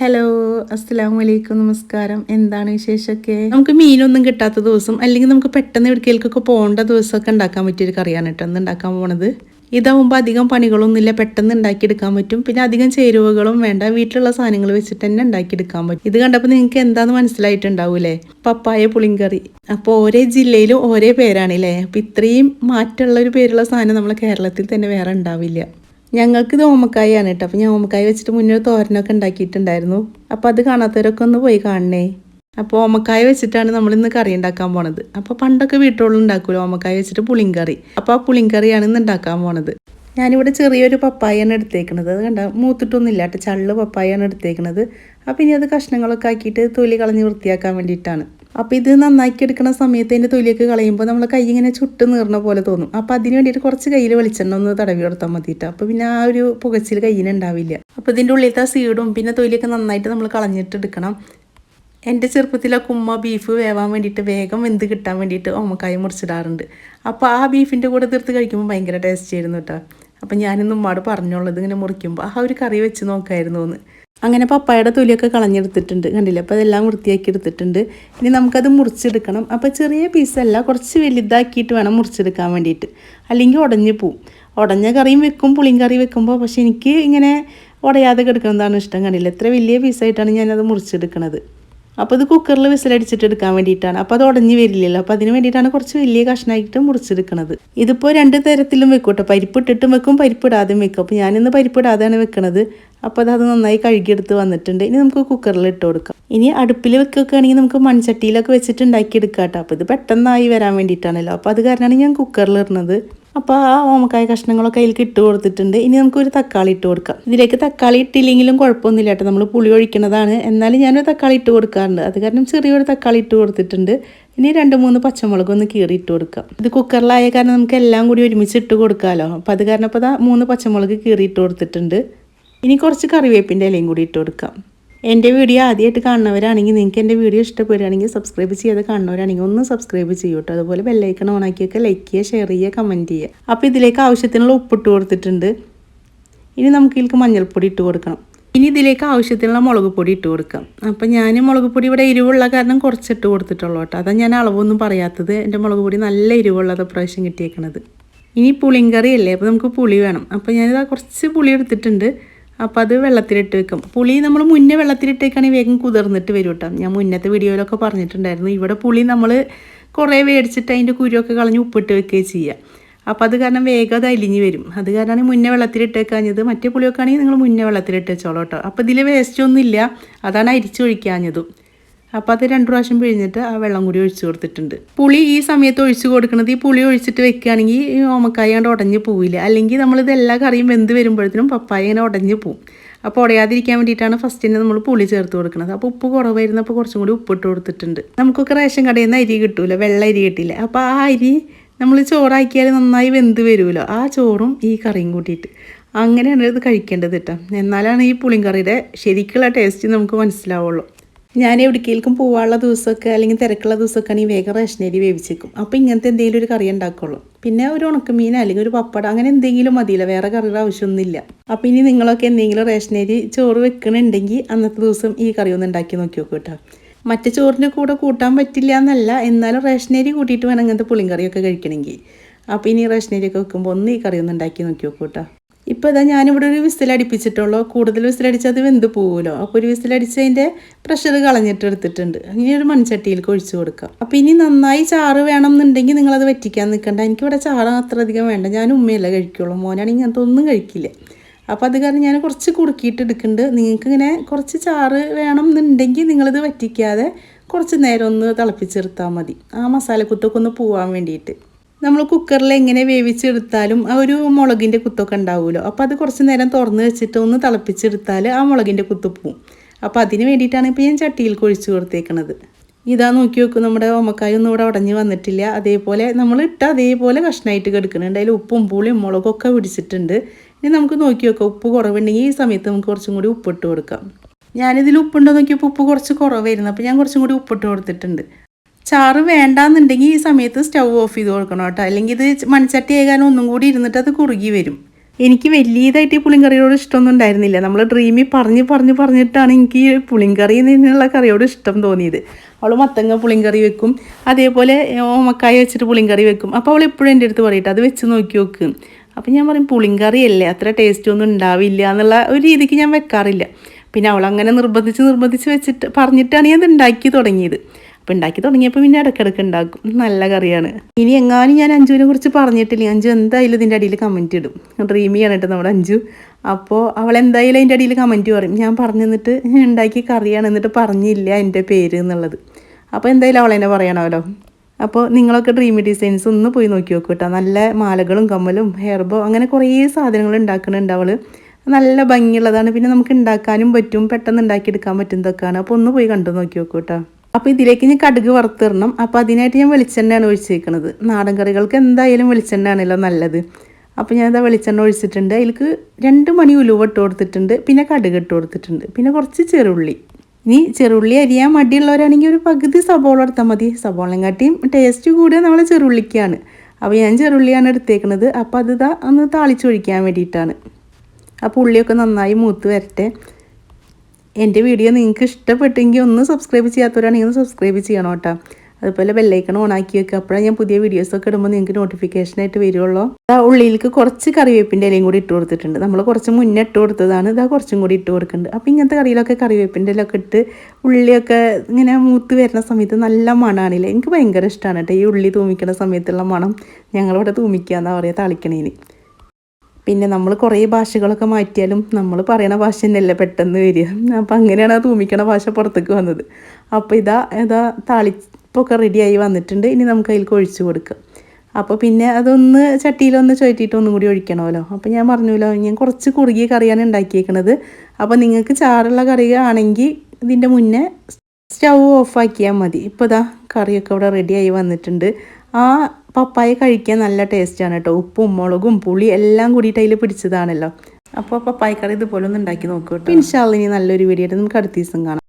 Hello അസ്സലാമു വലൈക്കും നമസ്കാരം എന്താണ് വിശേഷമൊക്കെ? നമുക്ക് മീനൊന്നും കിട്ടാത്ത ദിവസം അല്ലെങ്കിൽ നമുക്ക് പെട്ടെന്ന് എവിടേക്കൊക്കെ പോകേണ്ട ദിവസമൊക്കെ ഉണ്ടാക്കാൻ പറ്റിയൊരു കറിയാണ് കേട്ടോ ഒന്ന് ഉണ്ടാക്കാൻ പോണത്. ഇതാവുമ്പോൾ അധികം പണികളൊന്നുമില്ല പെട്ടെന്ന് ഉണ്ടാക്കിയെടുക്കാൻ പറ്റും. പിന്നെ അധികം ചേരുവകളും വേണ്ട വീട്ടിലുള്ള സാധനങ്ങൾ വെച്ചിട്ട് തന്നെ ഉണ്ടാക്കിയെടുക്കാൻ പറ്റും. ഇത് കണ്ടപ്പോൾ നിങ്ങൾക്ക് എന്താന്ന് മനസ്സിലായിട്ടുണ്ടാവൂലേ? പപ്പായ പുളിങ്കറി. അപ്പോൾ ഓരോ ജില്ലയിലും ഓരോ പേരാണല്ലേ അപ്പം ഇത്രയും മാറ്റമുള്ള ഒരു പേരുള്ള സാധനം നമ്മളെ കേരളത്തിൽ തന്നെ വേറെ ഉണ്ടാവില്ല. ഞങ്ങൾക്ക് ഇത് ഓമക്കായാണ് കേട്ടോ അപ്പോൾ ഞാൻ ഓമക്കായ വെച്ചിട്ട് മുന്നേ ഒരു തോരനൊക്കെ ഉണ്ടാക്കിയിട്ടുണ്ടായിരുന്നു. അപ്പോൾ അത് കാണാത്തവരൊക്കെ ഒന്ന് പോയി കാണണേ. അപ്പോൾ ഓമക്കായ വെച്ചിട്ടാണ് നമ്മൾ ഇന്ന് കറി ഉണ്ടാക്കാൻ പോണത്. അപ്പോൾ പണ്ടൊക്കെ വീട്ടുകളിൽ ഉണ്ടാക്കുമല്ലോ ഓമക്കായ വെച്ചിട്ട് പുളിങ്കറി. അപ്പോൾ ആ പുളിങ്കറിയാണ് ഇന്ന് ഉണ്ടാക്കാൻ പോണത്. ഞാനിവിടെ ചെറിയൊരു പപ്പായാണ് എടുത്തേക്കണത്. അത് കണ്ട മൂത്തിട്ടൊന്നുമില്ല കേട്ടോ. ചള്ള് പപ്പായാണ് എടുത്തേക്കണത്. അപ്പോൾ ഇനി അത് കഷ്ണങ്ങളൊക്കെ ആക്കിയിട്ട് തൊലി കളഞ്ഞ് വൃത്തിയാക്കാൻ വേണ്ടിയിട്ടാണ്. അപ്പോൾ ഇത് നന്നാക്കി എടുക്കുന്ന സമയത്ത് അതിന്റെ തൊലിയൊക്കെ കളയുമ്പോൾ നമ്മൾ കൈ ഇങ്ങനെ ചുട്ട് നീർന്ന പോലെ തോന്നും. അപ്പോൾ അതിന് വേണ്ടിയിട്ട് കുറച്ച് കയ്യിൽ വെളിച്ചെണ്ണ ഒന്ന് തടവി കൊടുത്താൽ മതിയിട്ട് അപ്പോൾ പിന്നെ ആ ഒരു പുകച്ചിൽ കയ്യിനുണ്ടാവില്ല അപ്പോൾ ഇതിന്റെ ഉള്ളിലത്തെ സീഡും പിന്നെ തൊലിയൊക്കെ നന്നായിട്ട് നമ്മൾ കളഞ്ഞിട്ട് എടുക്കണം. എന്റെ ചെറുപ്പത്തിലൊക്കെ കുമ്മ ബീഫ് വേവാൻ വേണ്ടിയിട്ട് വേഗം വെന്ത് കിട്ടാൻ വേണ്ടിയിട്ട് ഓമക്കായ മുറിച്ചിടാറുണ്ട്. അപ്പോൾ ആ ബീഫിന്റെ കൂടെ തീർത്ത് കഴിക്കുമ്പോൾ ഭയങ്കര ടേസ്റ്റ് ആയിരുന്നു കേട്ടോ. അപ്പം ഞാനിന്ന് ഉമ്മാട് പറഞ്ഞോളത് ഇങ്ങനെ മുറിക്കുമ്പോൾ ആ ഒരു കറി വെച്ച് നോക്കായിരുന്നു എന്ന് അങ്ങനെ പപ്പായുടെ തൊലിയൊക്കെ കളഞ്ഞെടുത്തിട്ടുണ്ട് കണ്ടില്ലേ? അപ്പോൾ അതെല്ലാം വൃത്തിയാക്കി എടുത്തിട്ടുണ്ട് ഇനി നമുക്കത് മുറിച്ചെടുക്കണം. അപ്പോൾ ചെറിയ പീസല്ല കുറച്ച് വലുതാക്കിയിട്ട് വേണം മുറിച്ചെടുക്കാൻ വേണ്ടിയിട്ട്. അല്ലെങ്കിൽ ഉടഞ്ഞു പോവും. ഉടഞ്ഞ കറിയും വെക്കും പുളിയും കറി വെക്കുമ്പോൾ പക്ഷെ എനിക്ക് ഇങ്ങനെ ഉടയാതെ കിടക്കുന്നതാണ് ഇഷ്ടം കണ്ടില്ല? എത്ര വലിയ പീസായിട്ടാണ് ഞാനത് മുറിച്ചെടുക്കണത്. അപ്പോൾ ഇത് കുക്കറിൽ വിസിലടിച്ചിട്ട് എടുക്കാൻ വേണ്ടിയിട്ടാണ്. അപ്പോൾ അത് ഉടഞ്ഞു വരില്ലല്ലോ. അപ്പോൾ അതിന് വേണ്ടിയിട്ടാണ് കുറച്ച് വലിയ കഷ്ണമായിട്ട് മുറിച്ചെടുക്കുന്നത് ഇതിപ്പോൾ രണ്ട് തരത്തിലും വെക്കും കേട്ടോ. പരിപ്പിട്ടിട്ടും വെക്കും പരിപ്പിടാതെയും വെക്കും. അപ്പോൾ ഞാനിന്ന് പരിപ്പിടാതെയാണ് വെക്കുന്നത് അപ്പോൾ അത് നന്നായി കഴുകിയെടുത്ത് വന്നിട്ടുണ്ട്. ഇനി നമുക്ക് കുക്കറിൽ ഇട്ട് കൊടുക്കാം. ഇനി അടുപ്പിൽ വെക്കുകയാണെങ്കിൽ നമുക്ക് മൺചട്ടിയിലൊക്കെ വെച്ചിട്ട് ഉണ്ടാക്കിയെടുക്കാം കേട്ടോ. അപ്പോൾ ഇത് പെട്ടെന്നായി വരാൻ വേണ്ടിയിട്ടാണല്ലോ. അപ്പോൾ അത് കാരണമാണ് ഞാൻ കുക്കറിൽ ഇടുന്നത് അപ്പോൾ ആ ഓമക്കായ കഷ്ണങ്ങളൊക്കെ അതിലേക്ക് ഇട്ട് കൊടുത്തിട്ടുണ്ട്. ഇനി നമുക്കൊരു തക്കാളി ഇട്ട് കൊടുക്കാം. ഇതിലേക്ക് തക്കാളി ഇട്ടില്ലെങ്കിലും കുഴപ്പമൊന്നുമില്ല കേട്ടോ. നമ്മൾ പുളി ഒഴിക്കുന്നതാണ് എന്നാലും ഞാനൊരു തക്കാളി ഇട്ട് കൊടുക്കാറുണ്ട്. അത് കാരണം ചെറിയൊരു തക്കാളി ഇട്ട് കൊടുത്തിട്ടുണ്ട്. ഇനി രണ്ട് മൂന്ന് പച്ചമുളക് ഒന്ന് കീറി ഇട്ട് കൊടുക്കാം. ഇത് കുക്കറിലായ കാരണം നമുക്ക് എല്ലാം കൂടി ഒരുമിച്ച് ഇട്ട് കൊടുക്കാമല്ലോ അപ്പോൾ അത് കാരണം ഇപ്പോൾ മൂന്ന് പച്ചമുളക് കീറി ഇട്ട് കൊടുത്തിട്ടുണ്ട്. ഇനി കുറച്ച് കറിവേപ്പിന്റെ ഇലയും കൂടി ഇട്ട് കൊടുക്കാം. എന്റെ വീഡിയോ ആദ്യമായിട്ട് കാണുന്നവരാണെങ്കിൽ നിങ്ങൾക്ക് എന്റെ വീഡിയോ ഇഷ്ടപ്പെടുകയാണെങ്കിൽ സബ്സ്ക്രൈബ് ചെയ്യാതെ കാണുന്നവരാണെങ്കിൽ ഒന്ന് സബ്സ്ക്രൈബ് ചെയ്യൂ കേട്ടോ. അതുപോലെ ബെല്ലൈക്കൺ ഓണാക്കിയൊക്കെ ലൈക്ക് ചെയ്യുക ഷെയർ ചെയ്യുക കമന്റ് ചെയ്യുക. അപ്പോൾ ഇതിലേക്ക് ആവശ്യത്തിനുള്ള ഉപ്പിട്ട് കൊടുത്തിട്ടുണ്ട്. ഇനി നമുക്ക് ഇതിലേക്ക് മഞ്ഞൾപ്പൊടി ഇട്ട് കൊടുക്കണം. ഇനി ഇതിലേക്ക് ആവശ്യത്തിനുള്ള മുളക് പൊടി ഇട്ട് കൊടുക്കാം. അപ്പം ഞാൻ മുളക് പൊടി ഇവിടെ എരിവുള്ള കാരണം കുറച്ചിട്ട് കൊടുത്തിട്ടുള്ളൂ കേട്ടോ. അതാണ് ഞാൻ അളവൊന്നും പറയാത്തത്. എന്റെ മുളക് പൊടി നല്ല എരിവുള്ളത് പ്രാവശ്യം കിട്ടിയേക്കണത്. ഇനി പുളിങ്കറി അല്ലേ? അപ്പോൾ നമുക്ക് പുളി വേണം. അപ്പോൾ ഞാനിതാ കുറച്ച് പുളി എടുത്തിട്ടുണ്ട്. അപ്പോൾ അത് വെള്ളത്തിലിട്ട് വെക്കും. പുളി നമ്മൾ മുന്നേ വെള്ളത്തിലിട്ടേക്കാണെങ്കിൽ വേഗം കുതിർന്നിട്ട് വരും കേട്ടോ ഞാൻ മുന്നത്തെ വീഡിയോയിലൊക്കെ പറഞ്ഞിട്ടുണ്ടായിരുന്നു. ഇവിടെ പുളി നമ്മൾ കുറേ മേടിച്ചിട്ട് അതിന്റെ കുരുവൊക്കെ കളഞ്ഞ് ഉപ്പിട്ട് വെക്കുകയും ചെയ്യുക അപ്പോൾ അത് കാരണം വേഗം അത് അലിഞ്ഞ് വരും. അത് കാരണമാണ് മുന്നേ വെള്ളത്തിലിട്ടേക്കാഞ്ഞത് മറ്റേ പുളിയൊക്കെ ആണെങ്കിൽ നിങ്ങൾ മുന്നേ വെള്ളത്തിലിട്ട് വെച്ചോളൂ കേട്ടോ അപ്പോൾ ഇതിൽ വേസ്റ്റ് ഒന്നും ഇല്ല അതാണ് അരിച്ചൊഴിക്കാഞ്ഞതും. അപ്പോൾ അത് രണ്ട് പ്രാവശ്യം പിഴിഞ്ഞിട്ട് ആ വെള്ളം കൂടി ഒഴിച്ചു കൊടുത്തിട്ടുണ്ട്. പുളി ഈ സമയത്ത് ഒഴിച്ചു കൊടുക്കുന്നത് ഈ പുളി ഒഴിച്ചിട്ട് വെക്കുകയാണെങ്കിൽ ഈ ഓമക്കായ കൊണ്ട് ഉടഞ്ഞു പോവില്ല. അല്ലെങ്കിൽ നമ്മളിത് എല്ലാ കറിയും വെന്ത് വരുമ്പോഴത്തേനും പപ്പായ ഇങ്ങനെ ഉടഞ്ഞു പോവും. അപ്പോൾ ഉടയാതിരിക്കാൻ വേണ്ടിയിട്ടാണ് ഫസ്റ്റ് തന്നെ നമ്മൾ പുളി ചേർത്ത് കൊടുക്കുന്നത് അപ്പോൾ ഉപ്പ് കുറവായിരുന്നപ്പോൾ കുറച്ചും കൂടി ഉപ്പിട്ട് കൊടുത്തിട്ടുണ്ട്. നമുക്കൊക്കെ റേഷൻ കടയിൽ നിന്ന് അരി കിട്ടൂല വെള്ള അരി കിട്ടില്ല. അപ്പോൾ ആ അരി നമ്മൾ ചോറാക്കിയാൽ നന്നായി വെന്ത് വരുമല്ലോ. ആ ചോറും ഈ കറിയും കൂട്ടിയിട്ട്. അങ്ങനെയാണ് ഇത് കഴിക്കേണ്ടത് കേട്ടോ എന്നാലാണ് ഈ പുളിങ്കറിയുടെ ശരിക്കുള്ള ടേസ്റ്റ് നമുക്ക് മനസ്സിലാവുള്ളൂ. ഞാൻ എവിടേക്കേൽക്കും പോകാനുള്ള ദിവസമൊക്കെ അല്ലെങ്കിൽ തിരക്കുള്ള ദിവസമൊക്കെ ആണെങ്കിൽ വേഗം റേഷനരി വേവിച്ചേക്കും. അപ്പോൾ ഇങ്ങനത്തെ എന്തെങ്കിലും ഒരു കറി ഉണ്ടാക്കുള്ളൂ. പിന്നെ ഒരു ഉണക്കമീൻ അല്ലെങ്കിൽ ഒരു പപ്പടം അങ്ങനെ എന്തെങ്കിലും മതിയില്ല. വേറെ കറിയുടെ ആവശ്യമൊന്നുമില്ല. അപ്പോൾ ഇനി നിങ്ങളൊക്കെ എന്തെങ്കിലും റേഷനരി ചോറ് വെക്കണുണ്ടെങ്കിൽ അന്നത്തെ ദിവസം ഈ കറി ഒന്ന് ഉണ്ടാക്കി നോക്കി നോക്കൂ കേട്ടോ. മറ്റു ചോറിന്റെ കൂടെ കൂട്ടാൻ പറ്റില്ല എന്നല്ല എന്നാലും റേഷനരി കൂട്ടിയിട്ട് വേണം ഇങ്ങനത്തെ പുളിങ്കറിയൊക്കെ കഴിക്കണമെങ്കിൽ. അപ്പോൾ ഇനി റേഷനരിയൊക്കെ വെക്കുമ്പോൾ ഒന്ന് ഈ കറി ഒന്ന് ഉണ്ടാക്കി നോക്കി നോക്കൂ കേട്ടോ. ഇപ്പോൾ ഇതാ ഞാനിവിടെ ഒരു വിസിലടിപ്പിച്ചിട്ടുള്ളൂ. കൂടുതൽ വിസിലടിച്ചത് വെന്ത് പോകുമല്ലോ അപ്പോൾ ഒരു വിസിലടിച്ചതിന്റെ പ്രഷർ കളഞ്ഞിട്ട് എടുത്തിട്ടുണ്ട്. ഇനി ഒരു മൺചട്ടിയിലേക്ക് ഒഴിച്ചു കൊടുക്കാം. അപ്പോൾ ഇനി നന്നായി ചാറ് വേണം എന്നുണ്ടെങ്കിൽ നിങ്ങളത് വറ്റിക്കാൻ നിൽക്കണ്ട. എനിക്കിവിടെ ചാറ് അത്ര അധികം വേണ്ട. ഞാൻ ഉമ്മയല്ല കഴിക്കുള്ളൂ. മോനാണെങ്കിൽ ഇങ്ങനത്തെ ഒന്നും കഴിക്കില്ല. അപ്പോൾ അത് കാരണം ഞാൻ കുറച്ച് കുറുക്കിയിട്ട് എടുക്കുന്നുണ്ട്. നിങ്ങൾക്ക് ഇങ്ങനെ കുറച്ച് ചാറ് വേണം എന്നുണ്ടെങ്കിൽ നിങ്ങളിത് വറ്റിക്കാതെ കുറച്ച് നേരം ഒന്ന് തിളപ്പിച്ചെടുത്താൽ മതി. ആ മസാലക്കുത്തൊക്കെ ഒന്ന് പോവാൻ വേണ്ടിയിട്ട്. നമ്മൾ കുക്കറിൽ എങ്ങനെ വേവിച്ചെടുത്താലും ആ ഒരു മുളകിന്റെ കുത്തൊക്കെ ഉണ്ടാവുമല്ലോ. അപ്പോൾ അത് കുറച്ച് നേരം തുറന്ന് വെച്ചിട്ട് ഒന്ന് തിളപ്പിച്ചെടുത്താൽ ആ മുളകിന്റെ കുത്ത് പോവും. അപ്പോൾ അതിന് വേണ്ടിയിട്ടാണ് ഇപ്പോൾ ഞാൻ ചട്ടിയിൽ കൊഴിച്ച് കൊടുത്തേക്കണത്. ഇതാ നോക്കി നോക്കും നമ്മുടെ ഓമക്കായ ഒന്നും ഇവിടെ ഉടഞ്ഞ് വന്നിട്ടില്ല. അതേപോലെ നമ്മൾ ഇട്ട അതേപോലെ കഷ്ണമായിട്ട് കിടക്കുന്നുണ്ട് അതിൽ ഉപ്പും പുളിയും മുളകൊക്കെ പിടിച്ചിട്ടുണ്ട്. ഇനി നമുക്ക് നോക്കി നോക്കാം ഉപ്പ് കുറവുണ്ടെങ്കിൽ ഈ സമയത്ത് നമുക്ക് കുറച്ചും കൂടി ഉപ്പിട്ട് കൊടുക്കാം. ഞാനിതിൽ ഉപ്പുണ്ടോ നോക്കിയപ്പോൾ ഉപ്പ് കുറച്ച് കുറവായിരുന്നു. അപ്പോൾ ഞാൻ കുറച്ചും കൂടി ഉപ്പിട്ട് കൊടുത്തിട്ടുണ്ട്. ചാറ് വേണ്ടാന്നുണ്ടെങ്കിൽ ഈ സമയത്ത് സ്റ്റൗ ഓഫ് ചെയ്ത് കൊടുക്കണം കേട്ടോ. അല്ലെങ്കിൽ ഇത് മൺചട്ടി ആകാനും ഒന്നും കൂടി ഇരുന്നിട്ട് അത് കുറുകി വരും. എനിക്ക് വലിയതായിട്ട് ഈ പുളിങ്കറിയോട് ഇഷ്ടമൊന്നും ഉണ്ടായിരുന്നില്ല. നമ്മൾ ഡ്രീമിൽ പറഞ്ഞ് പറഞ്ഞ് പറഞ്ഞിട്ടാണ് എനിക്ക് ഈ പുളിങ്കറി എന്നുള്ള കറിയോട് ഇഷ്ടം തോന്നിയത്. അവൾ മത്തങ്ങ പുളിങ്കറി വെക്കും. അതേപോലെ ഓമക്കായ വെച്ചിട്ട് പുളിങ്കറി വെക്കും. അപ്പോൾ അവൾ എപ്പോഴും എന്റെ അടുത്ത് പറയട്ടെ അത് വെച്ച് നോക്കി നോക്ക്. അപ്പം ഞാൻ പറയും പുളിങ്കറി അല്ലേ അത്ര ടേസ്റ്റ് ഒന്നും ഉണ്ടാവില്ല എന്നുള്ള ഒരു രീതിക്ക് ഞാൻ വെക്കാറില്ല. പിന്നെ അവൾ അങ്ങനെ നിർബന്ധിച്ച് നിർബന്ധിച്ച് വെച്ചിട്ട് പറഞ്ഞിട്ടാണ് ഞാൻ ഉണ്ടാക്കി തുടങ്ങിയത്. അപ്പോൾ ഉണ്ടാക്കി തുടങ്ങിയപ്പോൾ പിന്നെ ഇടയ്ക്കിടയ്ക്ക് ഉണ്ടാക്കും നല്ല കറിയാണ്. ഇനി എങ്ങാനും ഞാൻ അഞ്ജുവിനെ കുറിച്ച് പറഞ്ഞിട്ടില്ല. അഞ്ജു എന്തായാലും ഇതിന്റെ അടിയിൽ കമന്റ് ഇടും. ഡ്രീമിയാണ് കേട്ടോ നമ്മുടെ അഞ്ജു. അപ്പോൾ അവൾ എന്തായാലും അതിന്റെ അടിയിൽ കമന്റ് പറയും. ഞാൻ പറഞ്ഞു തന്നിട്ട് ഉണ്ടാക്കി കറിയാണ് എന്നിട്ട് പറഞ്ഞില്ല എന്റെ പേര് എന്നുള്ളത്. അപ്പോൾ എന്തായാലും അവൾ എന്നെ പറയണമല്ലോ. അപ്പോൾ നിങ്ങളൊക്കെ ഡ്രീമി ഡിസൈൻസ് ഒന്ന് പോയി നോക്കി നോക്കൂ കേട്ടോ. നല്ല മാലകളും കമ്മലും ഹെയർബോ അങ്ങനെ കുറേ സാധനങ്ങൾ ഉണ്ടാക്കുന്നുണ്ട് അവൾ നല്ല ഭംഗിയുള്ളതാണ്. പിന്നെ നമുക്ക് ഉണ്ടാക്കാനും പറ്റും. പെട്ടെന്ന് ഉണ്ടാക്കിയെടുക്കാൻ പറ്റുന്നതൊക്കെയാണ്. അപ്പോൾ ഒന്ന് പോയി കണ്ടു നോക്കി നോക്കൂ കേട്ടോ. അപ്പോൾ ഇതിലേക്ക് ഞാൻ കടുക് വറുത്തിടണം. അപ്പോൾ അതിനായിട്ട് ഞാൻ വെളിച്ചെണ്ണയാണ് ഒഴിച്ചേക്കുന്നത് നാടൻ കറികൾക്ക് എന്തായാലും വെളിച്ചെണ്ണയാണല്ലോ നല്ലത്. അപ്പോൾ ഞാനിതാ വെളിച്ചെണ്ണ ഒഴിച്ചിട്ടുണ്ട്. അതിലേക്ക് രണ്ട് മണി ഉലുവ ഇട്ട് കൊടുത്തിട്ടുണ്ട്. പിന്നെ കടുക് ഇട്ട് കൊടുത്തിട്ടുണ്ട്. പിന്നെ കുറച്ച് ചെറുള്ളി. ഇനി ചെറുള്ളി അരിയാൻ മടിയുള്ളവരാണെങ്കിൽ ഒരു പകുതി സബോള എടുത്താൽ മതി. സബോളയും ടേസ്റ്റ് കൂടിയ നമ്മളെ ചെറുള്ളിക്കാണ്. അപ്പോൾ ഞാൻ ചെറുള്ളിയാണ് എടുത്തേക്കുന്നത് അപ്പോൾ അത് ഇതാ ഒന്ന് താളിച്ചൊഴിക്കാൻ വേണ്ടിയിട്ടാണ്. അപ്പോൾ ഉള്ളിയൊക്കെ നന്നായി മൂത്ത് വരട്ടെ. എന്റെ വീഡിയോ നിങ്ങൾക്ക് ഇഷ്ടപ്പെട്ടെങ്കിൽ ഒന്ന് സബ്സ്ക്രൈബ് ചെയ്യാത്തവരാണെങ്കിൽ ഒന്ന് സബ്സ്ക്രൈബ് ചെയ്യണം കേട്ടോ. അതുപോലെ ബെല്ലൈക്കൺ ഓണാക്കി വെക്കുക. അപ്പോഴാണ് ഞാൻ പുതിയ വീഡിയോസൊക്കെ ഇടുമ്പോൾ നിങ്ങൾക്ക് നോട്ടിഫിക്കേഷനായിട്ട് വരുള്ളൂ. ആ ഉള്ളിലേക്ക് കുറച്ച് കറിവേപ്പിന്റെ ഇലയും കൂടി ഇട്ട് കൊടുത്തിട്ടുണ്ട്. നമ്മൾ കുറച്ച് മുന്നേ ഇട്ട് കൊടുത്തതാണ്. ഇതാ കുറച്ചും കൂടി ഇട്ട് കൊടുക്കുന്നുണ്ട്. അപ്പോൾ ഇങ്ങനത്തെ കറിയിലൊക്കെ കറിവേപ്പിന്റെ ഇലയൊക്കെ ഇട്ട് ഉള്ളിയൊക്കെ ഇങ്ങനെ മൂത്ത് വരുന്ന സമയത്ത് നല്ല മണമാണില്ലേ എനിക്ക് ഭയങ്കര ഇഷ്ടമാണ് കേട്ടോ ഈ ഉള്ളി തൂമിക്കുന്ന സമയത്തുള്ള മണം. ഞങ്ങളിവിടെ തൂമിക്കുക എന്നാ പറയുക താളിക്കണേന്. പിന്നെ നമ്മൾ കുറേ ഭാഷകളൊക്കെ മാറ്റിയാലും നമ്മൾ പറയണ ഭാഷ തന്നെയല്ലേ പെട്ടെന്ന് വരിക. അപ്പം അങ്ങനെയാണ് ആ തൂമിക്കണ ഭാഷ പുറത്തേക്ക് വന്നത്. അപ്പോൾ ഇതാ ഇതാ താളിപ്പൊക്കെ റെഡിയായി വന്നിട്ടുണ്ട്. ഇനി നമുക്ക് അതിലേക്ക് ഒഴിച്ച് കൊടുക്കാം. അപ്പോൾ പിന്നെ അതൊന്ന് ചട്ടിയിലൊന്ന് ചുഴറ്റിയിട്ട് ഒന്നും കൂടി ഒഴിക്കണമല്ലോ. അപ്പോൾ ഞാൻ പറഞ്ഞല്ലോ ഞാൻ കുറച്ച് കുറുകിയ കറിയാണ് ഉണ്ടാക്കിയേക്കണത്. അപ്പോൾ നിങ്ങൾക്ക് ചാറുള്ള കറി ആണെങ്കിൽ ഇതിന്റെ മുന്നേ സ്റ്റൗ ഓഫാക്കിയാൽ മതി. ഇപ്പോൾ ഇതാ കറിയൊക്കെ ഇവിടെ റെഡിയായി വന്നിട്ടുണ്ട്. ആ പപ്പായ കഴിക്കാൻ നല്ല ടേസ്റ്റാണ് കേട്ടോ ഉപ്പും മുളകും പുളി എല്ലാം കൂടിയിട്ട് അതിൽ പിടിച്ചതാണല്ലോ. അപ്പോൾ പപ്പായ കറി ഇതുപോലെ ഒന്ന് ഉണ്ടാക്കി നോക്കൂ കേട്ടോ ഇൻഷാല്ല ഇനി നല്ലൊരു വീഡിയോ ആയിട്ട് നമുക്ക് അടുത്ത ദിവസം കാണാം.